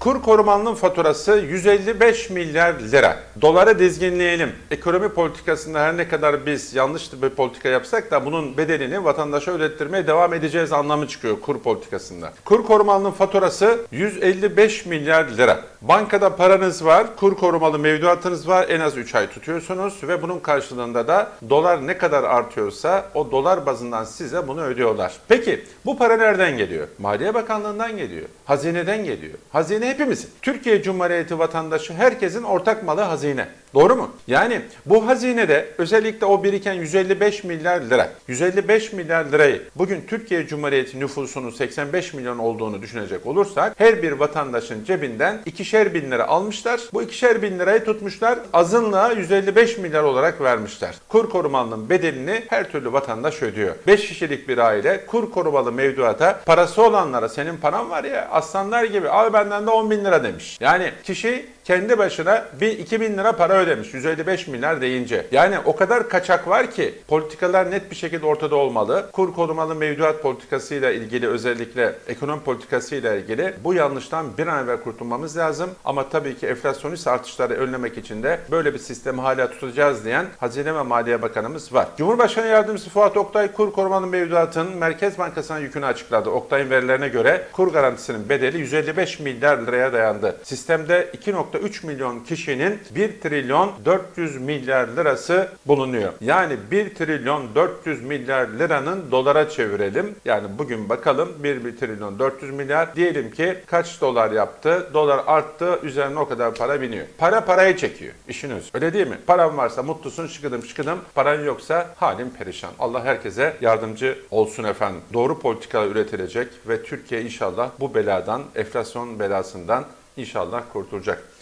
Kur korumanın faturası 155 milyar lira. Doları dizginleyelim. Ekonomi politikasında her ne kadar biz yanlış bir politika yapsak da bunun bedelini vatandaşa ödettirmeye devam edeceğiz anlamı çıkıyor kur politikasında. Kur korumanın faturası 155 milyar lira. Bankada paranız var, kur korumalı mevduatınız var, en az 3 ay tutuyorsunuz ve bunun karşılığında da dolar ne kadar artıyorsa o dolar bazından size bunu ödüyorlar. Peki bu para nereden geliyor? Maliye Bakanlığı'ndan geliyor. Hazineden geliyor. Hazine hepimizin. Türkiye Cumhuriyeti vatandaşı herkesin ortak malı hazine. Doğru mu? Yani bu hazinede özellikle o biriken 155 milyar lira, 155 milyar lirayı bugün Türkiye Cumhuriyeti nüfusunun 85 milyon olduğunu düşünecek olursak her bir vatandaşın cebinden ikişer bin lira almışlar. Bu ikişer bin lirayı tutmuşlar azınlığa 155 milyar olarak vermişler. Kur korumalının bedelini her türlü vatandaş ödüyor. 5 kişilik bir aile kur korumalı mevduata parası olanlara senin paran var ya aslanlar gibi al benden de 10 bin lira demiş. Yani kişi kendi başına bir 2 bin lira para ödemiş 155 milyar deyince. Yani o kadar kaçak var ki politikalar net bir şekilde ortada olmalı. Kur korumalı mevduat politikasıyla ilgili özellikle ekonomi politikasıyla ilgili bu yanlıştan bir an evvel kurtulmamız lazım. Ama tabii ki enflasyonist artışları önlemek için de böyle bir sistemi hala tutacağız diyen Hazine ve Maliye Bakanımız var. Cumhurbaşkanı Yardımcısı Fuat Oktay kur korumalı mevduatın Merkez Bankası'na yükünü açıkladı. Oktay'ın verilerine göre kur garantisinin bedeli 155 milyar liraya dayandı. Sistemde 2.3 milyon kişinin 1 trilyon 400 milyar lirası bulunuyor. Yani 1 trilyon 400 milyar liranın dolara çevirelim. Yani bugün bakalım 1, 1 trilyon 400 milyar. Diyelim ki kaç dolar yaptı? Dolar arttı. Üzerine o kadar para biniyor. Para parayı çekiyor. İşin. Öyle değil mi? Paran varsa mutlusun şıkıdım şıkıdım. Paran yoksa halin perişan. Allah herkese yardımcı olsun efendim. Doğru politikalar üretilecek ve Türkiye inşallah bu beladan, enflasyon belasından inşallah kurtulacak.